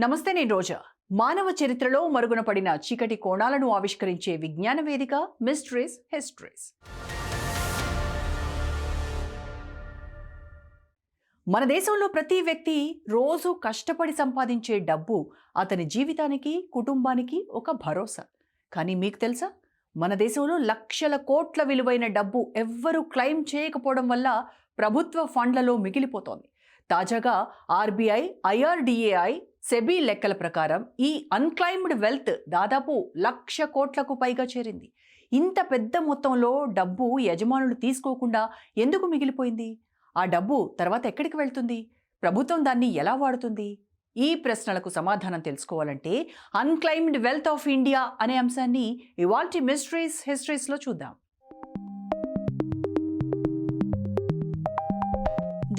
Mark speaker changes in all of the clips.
Speaker 1: నమస్తే నేను రోజా. మానవ చరిత్రలో మరుగున పడిన చీకటి కోణాలను ఆవిష్కరించే విజ్ఞాన వేదిక మిస్ట్రీస్ హిస్టరీస్. మన దేశంలో ప్రతి వ్యక్తి రోజు కష్టపడి సంపాదించే డబ్బు అతని జీవితానికి కుటుంబానికి ఒక భరోసా. కానీ మీకు తెలుసా? మన దేశంలో లక్షల కోట్ల విలువైన డబ్బు ఎవ్వరూ క్లెయిమ్ చేయకపోవడం వల్ల ప్రభుత్వ ఫండ్లలో మిగిలిపోతోంది. తాజాగా ఆర్బీఐ ఐఆర్డీఏఐ సెబీ లెక్కల ప్రకారం ఈ అన్క్లైమ్డ్ వెల్త్ దాదాపు లక్ష కోట్లకు పైగా చేరింది. ఇంత పెద్ద మొత్తంలో డబ్బు యజమానులు తీసుకోకుండా ఎందుకు మిగిలిపోయింది? ఆ డబ్బు తర్వాత ఎక్కడికి వెళ్తుంది? ప్రభుత్వం దాన్ని ఎలా వాడుతుంది? ఈ ప్రశ్నలకు సమాధానం తెలుసుకోవాలంటే అన్క్లైమ్డ్ వెల్త్ ఆఫ్ ఇండియా అనే అంశాన్ని ఇవాల్టి మిస్టరీస్ హిస్టరీస్లో చూద్దాం.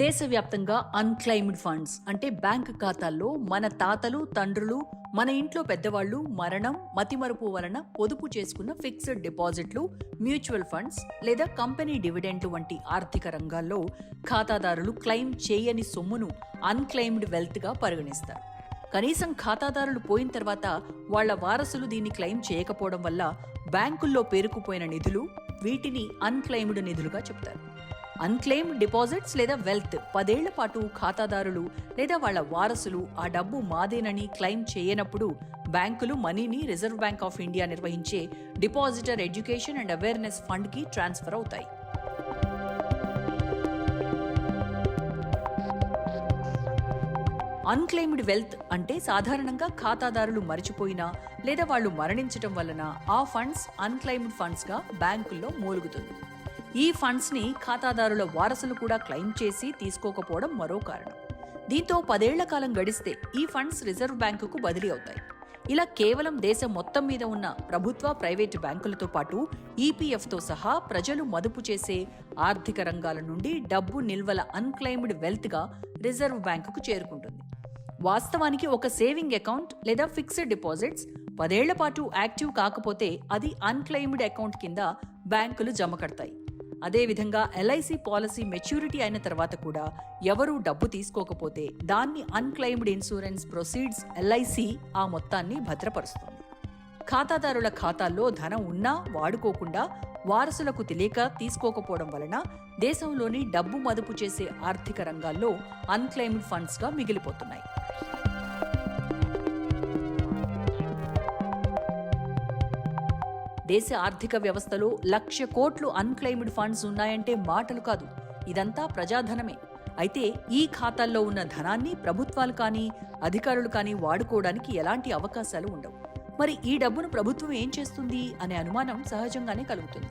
Speaker 1: దేశవ్యాప్తంగా అన్క్లైమ్డ్ ఫండ్స్ అంటే బ్యాంక్ ఖాతాల్లో మన తాతలు తండ్రులు మన ఇంట్లో పెద్దవాళ్ళు మరణం మతిమరుపు వలన పొదుపు చేసుకున్న ఫిక్స్డ్ డిపాజిట్లు మ్యూచువల్ ఫండ్స్ లేదా కంపెనీ డివిడెంట్లు వంటి ఆర్థిక రంగాల్లో ఖాతాదారులు క్లెయిమ్ చేయని సొమ్మును అన్క్లెయిమ్డ్ వెల్త్గా పరిగణిస్తారు. కనీసం ఖాతాదారులు పోయిన తర్వాత వాళ్ళ వారసులు దీన్ని క్లెయిమ్ చేయకపోవడం వల్ల బ్యాంకుల్లో పేరుకుపోయిన నిధులు వీటిని అన్క్లెయిమ్డ్ నిధులుగా చెప్తారు. అన్క్లెయిమ్ డిపాజిట్స్ లేదా వెల్త్. పదేళ్ళ పాటు ఖాతాదారులు లేదా వాళ్ళ వారసులు ఆ డబ్బు మాదేనని క్లెయిమ్ చేయనప్పుడు బ్యాంకులు మనీని రిజర్వ్ బ్యాంక్ ఆఫ్ ఇండియా నిర్వహించే డిపాజిటర్ ఎడ్యుకేషన్ అండ్ అవేర్నెస్ ఫండ్కి ట్రాన్స్ఫర్ అవుతాయి. అన్క్లెయిమ్డ్ వెల్త్ అంటే సాధారణంగా ఖాతాదారులు మరిచిపోయినా లేదా వాళ్ళు మరణించటం వలన ఆ ఫండ్స్ అన్క్లెయిమ్డ్ ఫండ్స్గా బ్యాంకుల్లో మూలుగుతుంది. ఈ ఫండ్స్ని ఖాతాదారుల వారసులు కూడా క్లెయిమ్ చేసి తీసుకోకపోవడం మరో కారణం. దీంతో పదేళ్ళ కాలం గడిస్తే ఈ ఫండ్స్ రిజర్వ్ బ్యాంకుకు బదిలీ అవుతాయి. ఇలా కేవలం దేశం మొత్తం మీద ఉన్న ప్రభుత్వ ప్రైవేటు బ్యాంకులతో పాటు ఈపీఎఫ్తో సహా ప్రజలు మదుపు చేసే ఆర్థిక రంగాల నుండి డబ్బు నిల్వల అన్క్లెయిమ్డ్ వెల్త్గా రిజర్వ్ బ్యాంకుకు చేరుకుంటుంది. వాస్తవానికి ఒక సేవింగ్ అకౌంట్ లేదా ఫిక్స్డ్ డిపాజిట్స్ పదేళ్ళ పాటు యాక్టివ్ కాకపోతే అది అన్క్లెయిమ్డ్ అకౌంట్ కింద బ్యాంకులు జమ కడతాయి. అదేవిధంగా ఎల్ఐసి పాలసీ మెచ్యూరిటీ అయిన తర్వాత కూడా ఎవరూ డబ్బు తీసుకోకపోతే దాన్ని అన్క్లెయిమ్డ్ ఇన్సూరెన్స్ ప్రొసీడ్స్ ఎల్ఐసి ఆ మొత్తాన్ని భద్రపరుస్తుంది. ఖాతాదారుల ఖాతాల్లో ధనం ఉన్నా వాడుకోకుండా వారసులకు తెలియక తీసుకోకపోవడం వలన దేశంలోని డబ్బు మదుపు చేసే ఆర్థిక రంగాల్లో అన్క్లెయిమ్డ్ ఫండ్స్గా మిగిలిపోతున్నాయి. దేశ ఆర్థిక వ్యవస్థలో లక్ష కోట్లు అన్క్లెయిమ్డ్ ఫండ్స్ ఉన్నాయంటే మాటలు కాదు. ఇదంతా ప్రజాధనమే. అయితే ఈ ఖాతాల్లో ఉన్న ధనాన్ని ప్రభుత్వాలు కానీ అధికారులు కానీ వాడుకోవడానికి ఎలాంటి అవకాశాలు ఉండవు. మరి ఈ డబ్బును ప్రభుత్వం ఏం చేస్తుంది అనే అనుమానం సహజంగానే కలుగుతుంది.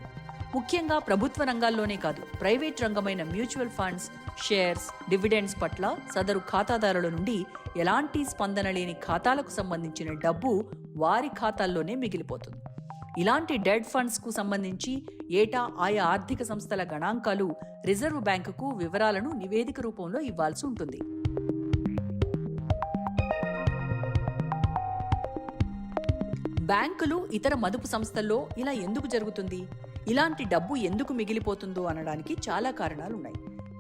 Speaker 1: ముఖ్యంగా ప్రభుత్వ రంగాల్లోనే కాదు ప్రైవేట్ రంగమైన మ్యూచువల్ ఫండ్స్ షేర్స్ డివిడెండ్స్ పట్ల సదరు ఖాతాదారుల నుండి ఎలాంటి స్పందన లేని ఖాతాలకు సంబంధించిన డబ్బు వారి ఖాతాల్లోనే మిగిలిపోతుంది. ఇలాంటి డెడ్ ఫండ్స్కు సంబంధించి ఏటా ఆయా ఆర్థిక సంస్థల గణాంకాలు రిజర్వ్ బ్యాంకుకు వివరాలను నివేదిక రూపంలో ఇవ్వాల్సి ఉంటుంది. బ్యాంకులు ఇతర మదుపు సంస్థల్లో ఇలా ఎందుకు జరుగుతుంది? ఇలాంటి డబ్బు ఎందుకు మిగిలిపోతుందో అనడానికి చాలా కారణాలున్నాయి.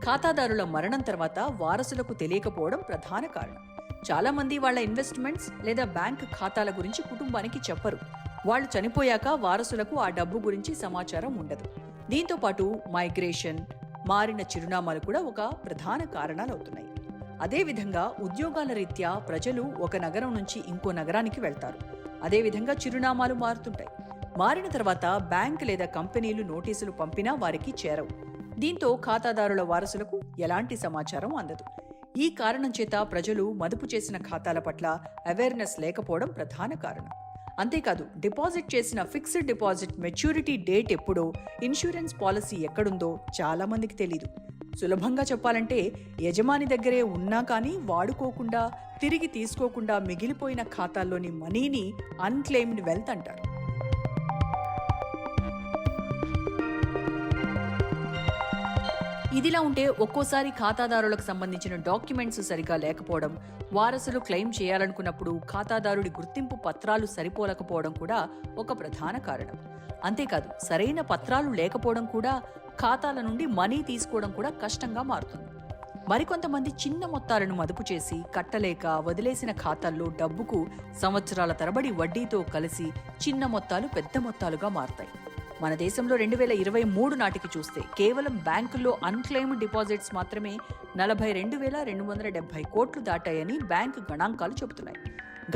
Speaker 1: ఖాతాదారుల మరణం తర్వాత వారసులకు తెలియకపోవడం ప్రధాన కారణం. చాలా మంది వాళ్ళ ఇన్వెస్ట్మెంట్స్ లేదా బ్యాంక్ ఖాతాల గురించి కుటుంబానికి చెప్పరు. వాళ్ళు చనిపోయాక వారసులకు ఆ డబ్బు గురించి సమాచారం ఉండదు. దీంతో పాటు మైగ్రేషన్ మారిన చిరునామాలు కూడా ఒక ప్రధాన కారణాలు అవుతున్నాయి. అదేవిధంగా ఉద్యోగాల రీత్యా ప్రజలు ఒక నగరం నుంచి ఇంకో నగరానికి వెళ్తారు. అదేవిధంగా చిరునామాలు మారుతుంటాయి. మారిన తర్వాత బ్యాంక్ లేదా కంపెనీలు నోటీసులు పంపినా వారికి చేరవు. దీంతో ఖాతాదారుల వారసులకు ఎలాంటి సమాచారం అందదు. ఈ కారణం చేత ప్రజలు మదుపు చేసిన ఖాతాల పట్ల అవేర్నెస్ లేకపోవడం ప్రధాన కారణం. అంతేకాదు డిపాజిట్ చేసిన ఫిక్స్డ్ డిపాజిట్ మెచ్యూరిటీ డేట్ ఎప్పుడో ఇన్సూరెన్స్ పాలసీ ఎక్కడుందో చాలా మందికి తెలీదు. సులభంగా చెప్పాలంటే యజమాని దగ్గరే ఉన్నా కానీ వాడుకోకుండా తిరిగి తీసుకోకుండా మిగిలిపోయిన ఖాతాల్లోని మనీని అన్క్లెయిమ్డ్ వెల్త్ అంటారు. ఇదిలా ఉంటే ఒక్కోసారి ఖాతాదారులకు సంబంధించిన డాక్యుమెంట్స్ సరిగా లేకపోవడం వారసులు క్లెయిమ్ చేయాలనుకున్నప్పుడు ఖాతాదారుడి గుర్తింపు పత్రాలు సరిపోలకపోవడం కూడా ఒక ప్రధాన కారణం. అంతేకాదు సరైన పత్రాలు లేకపోవడం కూడా ఖాతాల నుండి మనీ తీసుకోవడం కూడా కష్టంగా మారుతుంది. మరికొంతమంది చిన్న మొత్తాలను మదుపు చేసి కట్టలేక వదిలేసిన ఖాతాల్లో డబ్బుకు సంవత్సరాల తరబడి వడ్డీతో కలిసి చిన్న మొత్తాలు పెద్ద మొత్తాలుగా మారతాయి. మన దేశంలో రెండు వేల ఇరవై మూడు నాటికి చూస్తే కేవలం బ్యాంకుల్లో అన్క్లెయిమ్ డిపాజిట్స్ మాత్రమే నలభై రెండు వేల రెండు వందల డెబ్బై కోట్లు దాటాయని బ్యాంకు గణాంకాలు చెబుతున్నాయి.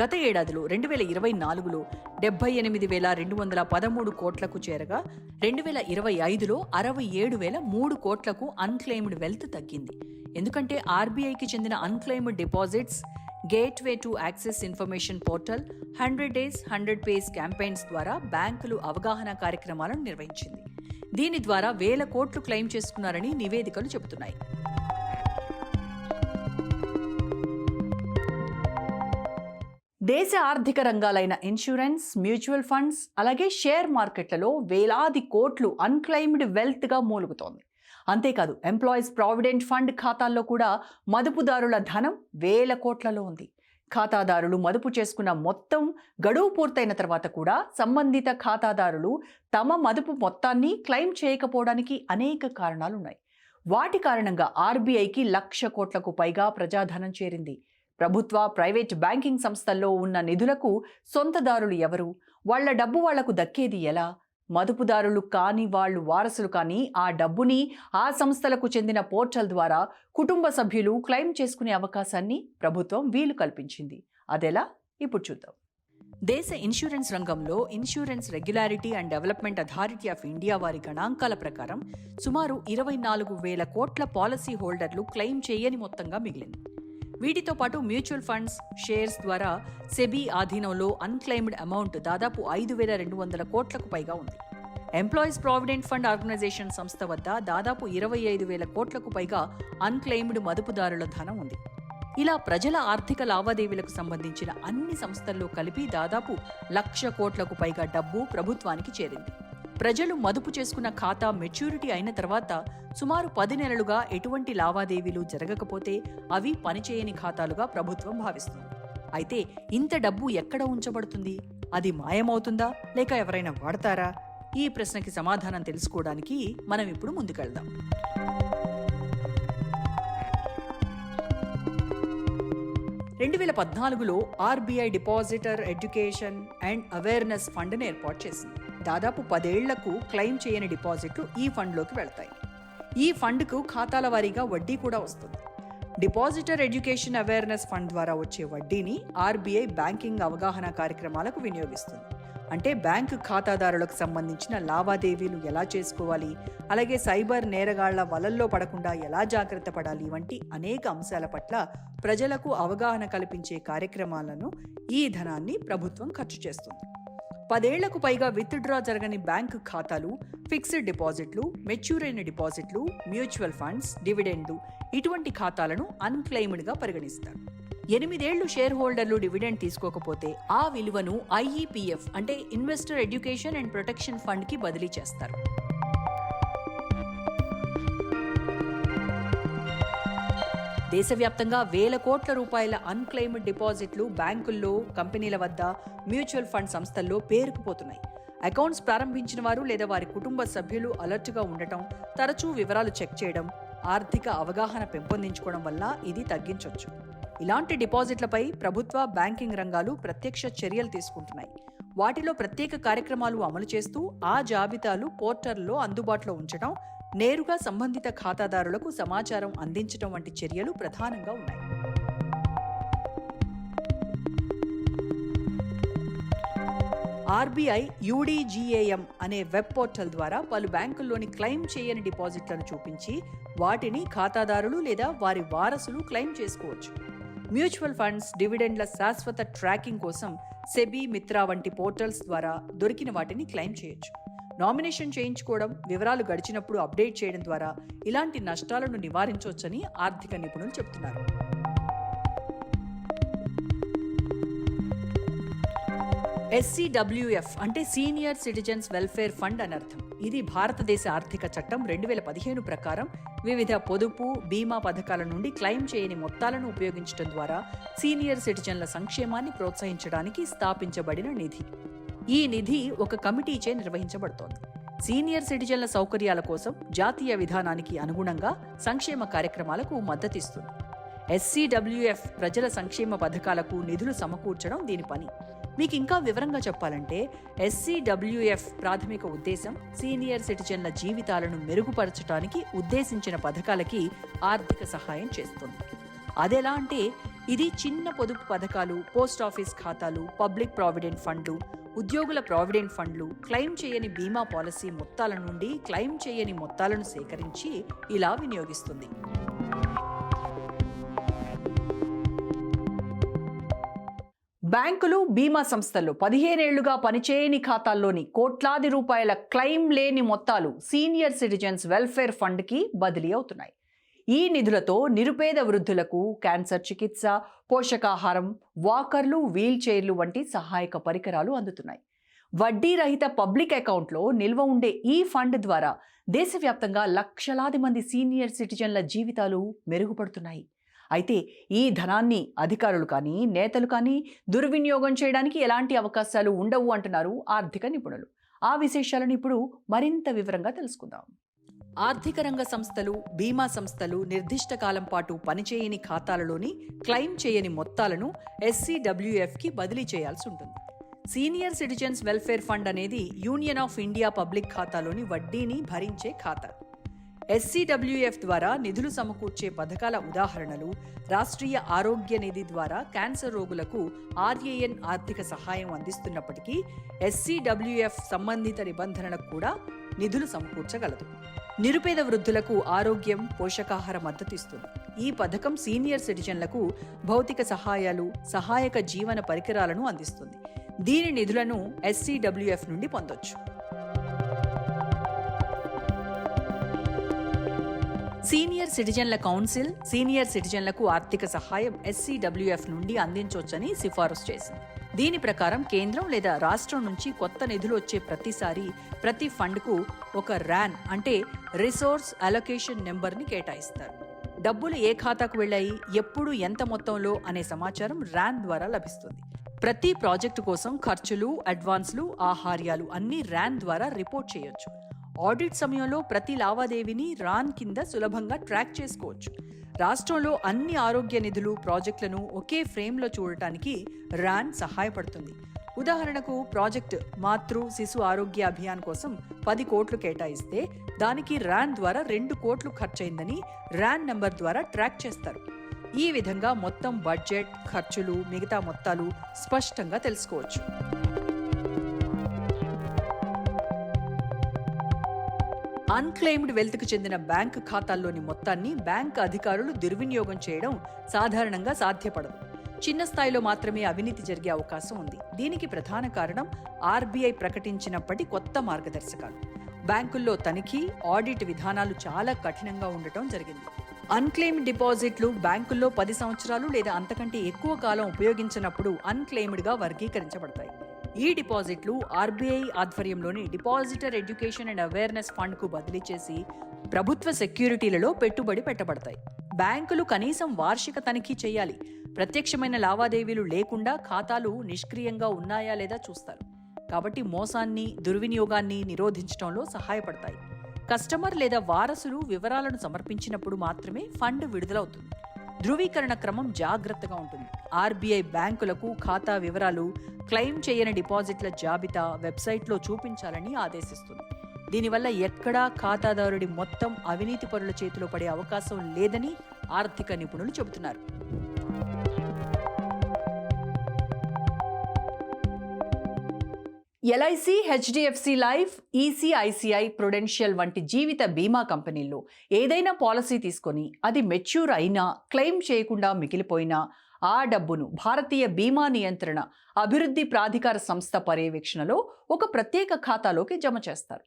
Speaker 1: గత ఏడాదిలో రెండు వేల ఇరవై నాలుగులో డెబ్బై ఎనిమిది వేల రెండు వందల పదమూడు కోట్లకు చేరగా రెండు వేల ఇరవై ఐదులో అరవై ఏడు వేల మూడు కోట్లకు అన్క్లెయిమ్డ్ వెల్త్ తగ్గింది. ఎందుకంటే ఆర్బీఐకి చెందిన unclaimed deposits gateway to access information portal hundred days hundred pays campaigns ద్వారా బ్యాంకులు అవగాహన కార్యక్రమాలను నిర్వహించింది. దీని ద్వారా వేల కోట్లు క్లెయిమ్ చేసుకున్నారని నివేదికలు చెబుతున్నాయి. దేశ ఆర్థిక రంగాలైన ఇన్సూరెన్స్ మ్యూచువల్ ఫండ్స్ అలాగే షేర్ మార్కెట్లలో వేలాది కోట్లు అన్క్లెయిమ్డ్ వెల్త్గా మూలుగుతోంది. అంతేకాదు ఎంప్లాయీస్ ప్రావిడెంట్ ఫండ్ ఖాతాల్లో కూడా మదుపుదారుల ధనం వేల కోట్లలో ఉంది. ఖాతాదారులు మదుపు చేసుకున్న మొత్తం గడువు పూర్తయిన తర్వాత కూడా సంబంధిత ఖాతాదారులు తమ మదుపు మొత్తాన్ని క్లెయిమ్ చేయకపోవడానికి అనేక కారణాలున్నాయి. వాటి కారణంగా ఆర్బీఐకి లక్ష కోట్లకు పైగా ప్రజాధనం చేరింది. ప్రభుత్వ ప్రైవేట్ బ్యాంకింగ్ సంస్థల్లో ఉన్న నిధులకు సొంతదారులు ఎవరు? వాళ్ళ డబ్బు వాళ్ళకు దక్కేది ఎలా? మదుపుదారులు కాని వాళ్ళు వారసులు కానీ ఆ డబ్బుని ఆ సంస్థలకు చెందిన పోర్టల్ ద్వారా కుటుంబ సభ్యులు క్లెయిమ్ చేసుకునే అవకాశాన్ని ప్రభుత్వం వీలు కల్పించింది. అదెలా? ఇప్పుడు చూద్దాం. దేశ ఇన్సూరెన్స్ రంగంలో insurance regularity and development authority of India వారి గణాంకాల ప్రకారం సుమారు ఇరవై నాలుగు వేల కోట్ల పాలసీ హోల్డర్లు క్లెయిమ్ చేయని మొత్తంగా మిగిలింది. వీటితో పాటు మ్యూచువల్ ఫండ్స్ షేర్స్ ద్వారా సెబీ ఆధీనంలో అన్క్లెయిమ్డ్ అమౌంట్ దాదాపు ఐదు వేల రెండు వందల కోట్లకు పైగా ఉంది. ఎంప్లాయీస్ ప్రావిడెంట్ ఫండ్ ఆర్గనైజేషన్ సంస్థ వద్ద దాదాపు ఇరవై ఐదు వేల కోట్లకు పైగా అన్క్లెయిమ్డ్ మదుపుదారుల ధనం ఉంది. ఇలా ప్రజల ఆర్థిక లావాదేవీలకు సంబంధించిన అన్ని సంస్థల్లో కలిపి దాదాపు లక్ష కోట్లకు పైగా డబ్బు ప్రభుత్వానికి చేరింది. ప్రజలు మదుపు చేసుకున్న ఖాతా మెచ్యూరిటీ అయిన తర్వాత సుమారు పది నెలలుగా ఎటువంటి లావాదేవీలు జరగకపోతే అవి పనిచేయని ఖాతాలుగా ప్రభుత్వం భావిస్తుంది. అయితే ఇంత డబ్బు ఎక్కడ ఉంచబడుతుంది? అది మాయమవుతుందా? లేక ఎవరైనా వాడతారా? ఈ ప్రశ్నకి సమాధానం తెలుసుకోవడానికి మనం ఇప్పుడు ముందుకెళ్దాం. రెండు వేల పద్నాలుగులో RBI depositor education and awareness ఫండ్ని ఏర్పాటు చేసింది దాదాపు పదేళ్ళకు క్లెయిమ్ చేయని డిపాజిట్లు ఈ ఫండ్లోకి వెళ్తాయి. ఈ ఫండ్కు ఖాతాల వారీగా వడ్డీ కూడా వస్తుంది. డిపాజిటర్ ఎడ్యుకేషన్ అవేర్నెస్ ఫండ్ ద్వారా వచ్చే వడ్డీని ఆర్బీఐ బ్యాంకింగ్ అవగాహన కార్యక్రమాలకు వినియోగిస్తుంది. అంటే బ్యాంకు ఖాతాదారులకు సంబంధించిన లావాదేవీలు ఎలా చేసుకోవాలి అలాగే సైబర్ నేరగాళ్ళ వలల్లో పడకుండా ఎలా జాగ్రత్త పడాలి వంటి అనేక అంశాల పట్ల ప్రజలకు అవగాహన కల్పించే కార్యక్రమాలను ఈ ధనాన్ని ప్రభుత్వం ఖర్చు చేస్తుంది. పదేళ్ళకు పైగా విత్డ్రా జరగని బ్యాంకు ఖాతాలు ఫిక్స్డ్ డిపాజిట్లు మెచ్యూర్ అయిన డిపాజిట్లు మ్యూచువల్ ఫండ్స్ డివిడెండ్లు ఇటువంటి ఖాతాలను అన్క్లెయిమ్డ్గా పరిగణిస్తారు. ఎనిమిదేళ్ళు షేర్ హోల్డర్లు డివిడెండ్ తీసుకోకపోతే ఆ విలువను ఐఈపీఎఫ్ అంటే ఇన్వెస్టర్ ఎడ్యుకేషన్ అండ్ ప్రొటెక్షన్ ఫండ్కి బదిలీ చేస్తారు. దేశవ్యాప్తంగా వేల కోట్ల రూపాయల అన్క్లెయిమ్డ్ డిపాజిట్లు బ్యాంకుల్లో కంపెనీల వద్ద మ్యూచువల్ ఫండ్ సంస్థల్లో పేరుకుపోతున్నాయి. అకౌంట్స్ ప్రారంభించిన వారు లేదా వారి కుటుంబ సభ్యులు అలర్ట్గా ఉండటం తరచూ వివరాలు చెక్ చేయడం ఆర్థిక అవగాహన పెంపొందించుకోవడం వల్ల ఇది తగ్గించవచ్చు ఇలాంటి డిపాజిట్లపై ప్రభుత్వ బ్యాంకింగ్ రంగాలు ప్రత్యక్ష చర్యలు తీసుకుంటున్నాయి. వాటిలో ప్రత్యేక కార్యక్రమాలు అమలు చేస్తూ ఆ జాబితాలు పోర్టల్లో అందుబాటులో ఉంచడం నేరుగా సంబంధిత ఖాతాదారులకు సమాచారం అందించడం వంటి చర్యలు ప్రధానంగా ఉన్నాయి. ఆర్బీఐ యూడీజీఏఎం అనే వెబ్ పోర్టల్ ద్వారా పలు బ్యాంకుల్లోని క్లెయిమ్ చేయని డిపాజిట్లను చూపించి వాటిని ఖాతాదారులు లేదా వారి వారసులు క్లెయిమ్ చేసుకోవచ్చు. మ్యూచువల్ ఫండ్స్ డివిడెండ్ల శాశ్వత ట్రాకింగ్ కోసం సెబీ మిత్రా వంటి పోర్టల్స్ ద్వారా దొరికిన వాటిని క్లెయిమ్ చేయొచ్చు. నామినేషన్ చేయించుకోవడం వివరాలు గడిచినప్పుడు అప్డేట్ చేయడం ద్వారా ఇలాంటి నష్టాలను నివారించవచ్చని ఆర్థిక నిపుణులు చెబుతున్నారు. ఎస్సీడబ్ల్యూఎఫ్ అంటే సీనియర్ సిటిజన్స్ వెల్ఫేర్ ఫండ్ అని అర్థం. ఇది భారతదేశ ఆర్థిక చట్టం రెండు వేల పదిహేను ప్రకారం వివిధ పొదుపు బీమా పథకాల నుండి క్లెయిమ్ చేయని మొత్తాలను ఉపయోగించడం ద్వారా సీనియర్ సిటిజన్ల సంక్షేమాన్ని ప్రోత్సహించడానికి స్థాపించబడిన నిధి. ఈ నిధి ఒక కమిటీచే నిర్వహించబడుతోంది. సీనియర్ సిటిజన్ల సౌకర్యాల కోసం జాతీయ విధానానికి అనుగుణంగా సంక్షేమ కార్యక్రమాలకు మద్దతిస్తుంది. ఎస్సీడబ్ల్యూఎఫ్ ప్రజల సంక్షేమ పథకాలకు నిధులు సమకూర్చడం దీని పని. మీకు ఇంకా వివరంగా చెప్పాలంటే ఎస్సీడబ్ల్యూఎఫ్ ప్రాథమిక ఉద్దేశం సీనియర్ సిటిజన్ల జీవితాలను మెరుగుపరచడానికి ఉద్దేశించిన పథకాలకి ఆర్థిక సహాయం చేస్తుంది. అదెలా అంటే ఇది చిన్న పొదుపు పథకాలు పోస్ట్ ఆఫీస్ ఖాతాలు పబ్లిక్ ప్రావిడెంట్ ఫండ్లు ఉద్యోగుల ప్రావిడెంట్ ఫండ్లు క్లెయిమ్ చేయని బీమా పాలసీ మొత్తాల నుండి క్లెయిమ్ చేయని మొత్తాలను సేకరించి ఇలా వినియోగిస్తుంది. బ్యాంకులు బీమా సంస్థలు పదిహేనేళ్ళుగా పనిచేయని ఖాతాల్లోని కోట్లాది రూపాయల క్లెయిమ్ లేని మొత్తాలు సీనియర్ సిటిజన్స్ వెల్ఫేర్ ఫండ్కి బదిలీ అవుతున్నాయి. ఈ నిధులతో నిరుపేద వృద్ధులకు క్యాన్సర్ చికిత్స పోషకాహారం వాకర్లు వీల్ చైర్లు వంటి సహాయక పరికరాలు అందుతున్నాయి. వడ్డీ రహిత పబ్లిక్ అకౌంట్లో నిల్వ ఉండే ఈ ఫండ్ ద్వారా దేశవ్యాప్తంగా లక్షలాది మంది సీనియర్ సిటిజన్ల జీవితాలు మెరుగుపడుతున్నాయి. అయితే ఈ ధనాన్ని అధికారులు కానీ నేతలు కానీ దుర్వినియోగం చేయడానికి ఎలాంటి అవకాశాలు ఉండవు అంటున్నారు ఆర్థిక నిపుణులు. ఆ విశేషాలను ఇప్పుడు మరింత వివరంగా తెలుసుకుందాం. ఆర్థిక రంగ సంస్థలు బీమా సంస్థలు నిర్దిష్ట కాలం పాటు పనిచేయని ఖాతాలలోని క్లెయిమ్ చేయని మొత్తాలను ఎస్సీడబ్ల్యూఎఫ్కి బదిలీ చేయాల్సి ఉంటుంది. సీనియర్ సిటిజన్స్ వెల్ఫేర్ ఫండ్ అనేది యూనియన్ ఆఫ్ ఇండియా పబ్లిక్ ఖాతాలోని వడ్డీని భరించే ఖాతా. ఎస్సీడబ్ల్యూఎఫ్ ద్వారా నిధులు సమకూర్చే పథకాల ఉదాహరణలు రాష్ట్రీయ ఆరోగ్య నిధి ద్వారా క్యాన్సర్ రోగులకు ఆర్ఏఎన్ ఆర్థిక సహాయం అందిస్తున్నప్పటికీ ఎస్సీడబ్ల్యూఎఫ్ సంబంధిత నిబంధనలకు కూడా నిధులు సమకూర్చగలదు. నిరుపేద వృద్ధులకు ఆరోగ్యం పోషకాహార మద్దతు ఇస్తుంది. ఈ పథకం సీనియర్ సిటిజన్లకు భౌతిక సహాయాలు సహాయక జీవన పరికరాలను అందిస్తుంది. దీని నిధులను ఎస్సీడబ్ల్యూఎఫ్ నుండి పొందొచ్చు. సీనియర్ సిటిజన్ల కౌన్సిల్ సీనియర్ సిటిజన్లకు ఆర్థిక సహాయం ఎస్సీడబ్ల్యూఎఫ్ నుండి అందించవచ్చని సిఫారసు చేసింది. దీని ప్రకారం కేంద్రం లేదా రాష్ట్రం నుంచి కొత్త నిధులు వచ్చే ప్రతిసారి ప్రతి ఫండ్కు ఒక ర్యాన్ అంటే రిసోర్స్ అలొకేషన్ నెంబర్ని కేటాయిస్తారు. డబ్బులు ఏ ఖాతాకు వెళ్ళాయి ఎప్పుడు ఎంత మొత్తంలో అనే సమాచారం ర్యాన్ ద్వారా లభిస్తుంది. ప్రతి ప్రాజెక్టు కోసం ఖర్చులు అడ్వాన్స్లు ఆహార్యాలు అన్ని ర్యాన్ ద్వారా రిపోర్ట్ చేయొచ్చు. ఆడిట్ సమయంలో ప్రతి లావాదేవీని రాన్ కింద సులభంగా ట్రాక్ చేసుకోవచ్చు. రాష్ట్రంలో అన్ని ఆరోగ్య నిధులు ప్రాజెక్టులను ఒకే ఫ్రేమ్లో చూడటానికి రాన్ సహాయపడుతుంది. ఉదాహరణకు ప్రాజెక్ట్ మాతృ శిశు ఆరోగ్య అభియాన్ కోసం పది కోట్లు కేటాయిస్తే దానికి ర్యాన్ ద్వారా రెండు కోట్లు ఖర్చయిందని ర్యాన్ నెంబర్ ద్వారా ట్రాక్ చేస్తారు. ఈ విధంగా మొత్తం బడ్జెట్ ఖర్చులు మిగతా మొత్తాలు స్పష్టంగా తెలుసుకోవచ్చు. అన్క్లెయిమ్డ్ వెల్త్కు చెందిన బ్యాంక్ ఖాతాల్లోని మొత్తాన్ని బ్యాంక్ అధికారులు దుర్వినియోగం చేయడం సాధారణంగా సాధ్యపడదు. చిన్న స్థాయిలో మాత్రమే అవినీతి జరిగే అవకాశం ఉంది. దీనికి ప్రధాన కారణం ఆర్బీఐ ప్రకటించినప్పటి కొత్త మార్గదర్శకాలు. బ్యాంకుల్లో తనిఖీ ఆడిట్ విధానాలు చాలా కఠినంగా ఉండటం జరిగింది. అన్క్లెయిమ్డ్ డిపాజిట్లు బ్యాంకుల్లో పది సంవత్సరాలు లేదా అంతకంటే ఎక్కువ కాలం ఉపయోగించినప్పుడు అన్క్లెయిమ్డ్గా వర్గీకరించబడతాయి. ఈ డిపాజిట్లు ఆర్బీఐ ఆధ్వర్యంలోని డిపాజిటర్ ఎడ్యుకేషన్ అండ్ అవేర్నెస్ ఫండ్కు బదిలీ చేసి ప్రభుత్వ సెక్యూరిటీలలో పెట్టుబడి పెట్టబడతాయి. బ్యాంకులు కనీసం వార్షిక తనిఖీ చేయాలి. ప్రత్యక్షమైన లావాదేవీలు లేకుండా ఖాతాలు నిష్క్రియంగా ఉన్నాయా లేదా చూస్తారు. కాబట్టి మోసాన్ని దుర్వినియోగాన్ని నిరోధించడంలో సహాయపడతాయి. కస్టమర్ లేదా వారసులు వివరాలను సమర్పించినప్పుడు మాత్రమే ఫండ్ విడుదలవుతుంది. ధృవీకరణ క్రమం జాగ్రత్తగా ఉంటుంది. ఆర్బీఐ బ్యాంకులకు ఖాతా వివరాలు క్లెయిమ్ చేయని డిపాజిట్ల జాబితా వెబ్సైట్లో చూపించాలని ఆదేశిస్తుంది. దీనివల్ల ఎక్కడా ఖాతాదారుడి మొత్తం అవినీతి పరుల చేతిలో పడే అవకాశం లేదని ఆర్థిక నిపుణులు చెబుతున్నారు. LIC HDFC life ICICI prudential వంటి జీవిత బీమా కంపెనీల్లో ఏదైనా పాలసీ తీసుకొని అది మెచ్యూర్ అయినా క్లెయిమ్ చేయకుండా మిగిలిపోయినా ఆ డబ్బును భారతీయ బీమా నియంత్రణ అభివృద్ధి ప్రాధికార సంస్థ పర్యవేక్షణలో ఒక ప్రత్యేక ఖాతాలోకి జమ చేస్తారు.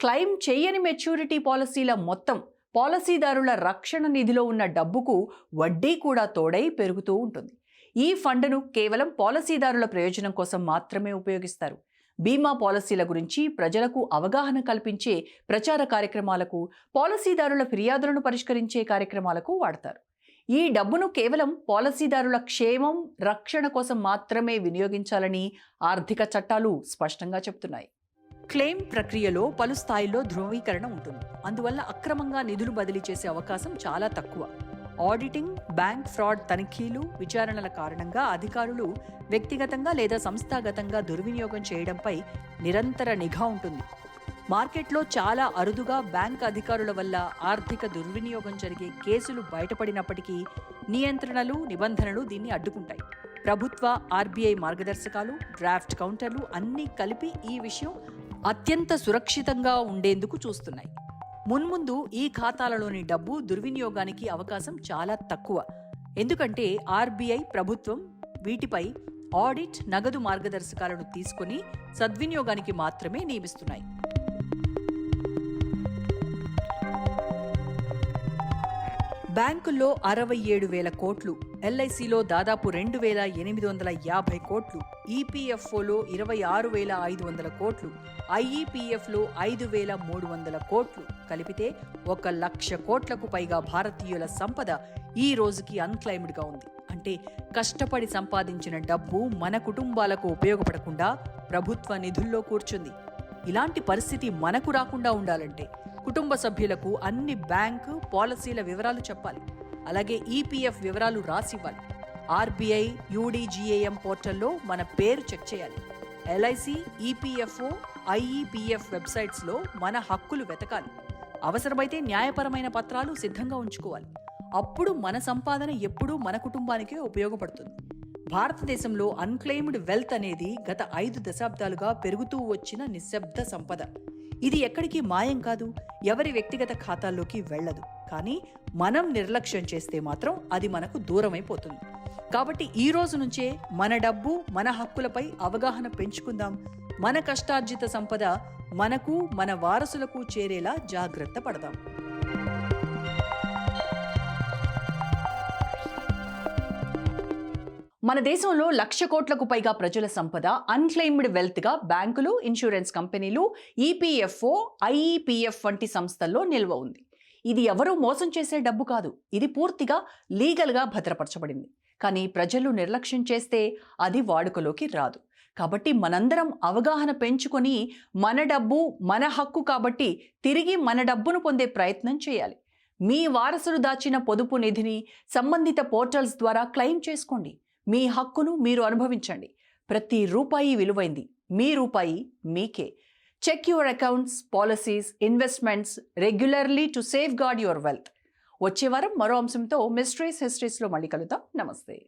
Speaker 1: క్లెయిమ్ చేయని మెచ్యూరిటీ పాలసీల మొత్తం పాలసీదారుల రక్షణ నిధిలో ఉన్న డబ్బుకు వడ్డీ కూడా తోడై పెరుగుతూ ఉంటుంది. ఈ ఫండ్ను కేవలం పాలసీదారుల ప్రయోజనం కోసం మాత్రమే ఉపయోగిస్తారు. బీమా పాలసీల గురించి ప్రజలకు అవగాహన కల్పించే ప్రచార కార్యక్రమాలకు పాలసీదారుల ఫిర్యాదులను పరిష్కరించే కార్యక్రమాలకు వాడతారు. ఈ డబ్బును కేవలం పాలసీదారుల క్షేమం రక్షణ కోసం మాత్రమే వినియోగించాలని ఆర్థిక చట్టాలు స్పష్టంగా చెబుతున్నాయి. క్లెయిమ్ ప్రక్రియలో పలు స్థాయిల్లో ధృవీకరణ ఉంటుంది. అందువల్ల అక్రమంగా నిధులు బదిలీ చేసే అవకాశం చాలా తక్కువ. ఆడిటింగ్ బ్యాంక్ ఫ్రాడ్ తనిఖీలు విచారణల కారణంగా అధికారులు వ్యక్తిగతంగా లేదా సంస్థాగతంగా దుర్వినియోగం చేయడంపై నిరంతర నిఘా ఉంటుంది. మార్కెట్లో చాలా అరుదుగా బ్యాంక్ అధికారుల వల్ల ఆర్థిక దుర్వినియోగం జరిగే కేసులు బయటపడినప్పటికీ నియంత్రణలు నిబంధనలు దీన్ని అడ్డుకుంటాయి. ప్రభుత్వ ఆర్బీఐ మార్గదర్శకాలు డ్రాఫ్ట్ కౌంటర్లు అన్నీ కలిపి ఈ విషయం అత్యంత సురక్షితంగా ఉండేందుకు చూస్తున్నాయి. మున్ముందు ఈ ఖాతాలలోని డబ్బు దుర్వినియోగానికి అవకాశం చాలా తక్కువ. ఎందుకంటే ఆర్బీఐ ప్రభుత్వం వీటిపై ఆడిట్ నగదు మార్గదర్శకాలను తీసుకొని సద్వినియోగానికి మాత్రమే నియమిస్తున్నాయి. బ్యాంకుల్లో అరవై ఏడు వేల కోట్లు ఎల్ఐసిలో దాదాపు రెండు వేల ఎనిమిది వందల యాభై కోట్లు ఈపీఎఫ్ఓలో ఇరవై ఆరు వేల ఐదు వందల కోట్లు ఐఈపీఎఫ్లో ఐదు వేల మూడు వందల కోట్లు కలిపితే ఒక లక్ష కోట్లకు పైగా భారతీయుల సంపద ఈ రోజుకి అన్క్లైమ్డ్గా ఉంది. అంటే కష్టపడి సంపాదించిన డబ్బు మన కుటుంబాలకు ఉపయోగపడకుండా ప్రభుత్వ నిధుల్లో కూర్చుంది. ఇలాంటి పరిస్థితి మనకు రాకుండా ఉండాలంటే కుటుంబ సభ్యులకు అన్ని బ్యాంకు పాలసీల వివరాలు చెప్పాలి. అలాగే ఈపీఎఫ్ వివరాలు రాసివ్వాలి. ఆర్బీఐ యూడిజిఏఎం పోర్టల్లో మన పేరు చెక్ చేయాలి. ఎల్ఐసి ఈపీఎఫ్ఓ ఐఈపీఎఫ్ వెబ్సైట్స్లో మన హక్కులు వెతకాలి. అవసరమైతే న్యాయపరమైన పత్రాలు సిద్ధంగా ఉంచుకోవాలి. అప్పుడు మన సంపాదన ఎప్పుడూ మన కుటుంబానికే ఉపయోగపడుతుంది. భారతదేశంలో అన్క్లెయిమ్డ్ వెల్త్ అనేది గత ఐదు దశాబ్దాలుగా పెరుగుతూ వచ్చిన నిశ్శబ్ద సంపద. ఇది ఎక్కడికి మాయం కాదు ఎవరి వ్యక్తిగత ఖాతాల్లోకి వెళ్ళదు. కానీ మనం నిర్లక్ష్యం చేస్తే మాత్రం అది మనకు దూరమైపోతుంది. కాబట్టి ఈ రోజు నుంచే మన డబ్బు మన హక్కులపై అవగాహన పెంచుకుందాం. మన కష్టార్జిత సంపద మనకు మన వారసులకు చేరేలా జాగ్రత్త పడదాం. మన దేశంలో లక్ష కోట్లకు పైగా ప్రజల సంపద అన్క్లెయిమ్డ్ వెల్త్గా బ్యాంకులు ఇన్సూరెన్స్ కంపెనీలు ఈపీఎఫ్ఓ ఐఈపీఎఫ్ వంటి సంస్థల్లో నిల్వ ఉంది. ఇది ఎవరూ మోసం చేసే డబ్బు కాదు. ఇది పూర్తిగా లీగల్గా భద్రపరచబడింది. కానీ ప్రజలు నిర్లక్ష్యం చేస్తే అది వాడుకలోకి రాదు. కాబట్టి మనందరం అవగాహన పెంచుకొని మన డబ్బు మన హక్కు కాబట్టి తిరిగి మన డబ్బును పొందే ప్రయత్నం చేయాలి. మీ వారసులు దాచిన పొదుపు నిధిని సంబంధిత పోర్టల్స్ ద్వారా క్లెయిమ్ చేసుకోండి. మీ హక్కును మీరు అనుభవించండి. ప్రతి రూపాయి విలువైంది. మీ రూపాయి మీకే. Check your accounts policies investments regularly to safeguard your wealth వచ్చే వారం మరో అంశంతో మిస్ట్రీస్ హిస్టరీస్లో మళ్ళీ కలుద్దాం. నమస్తే.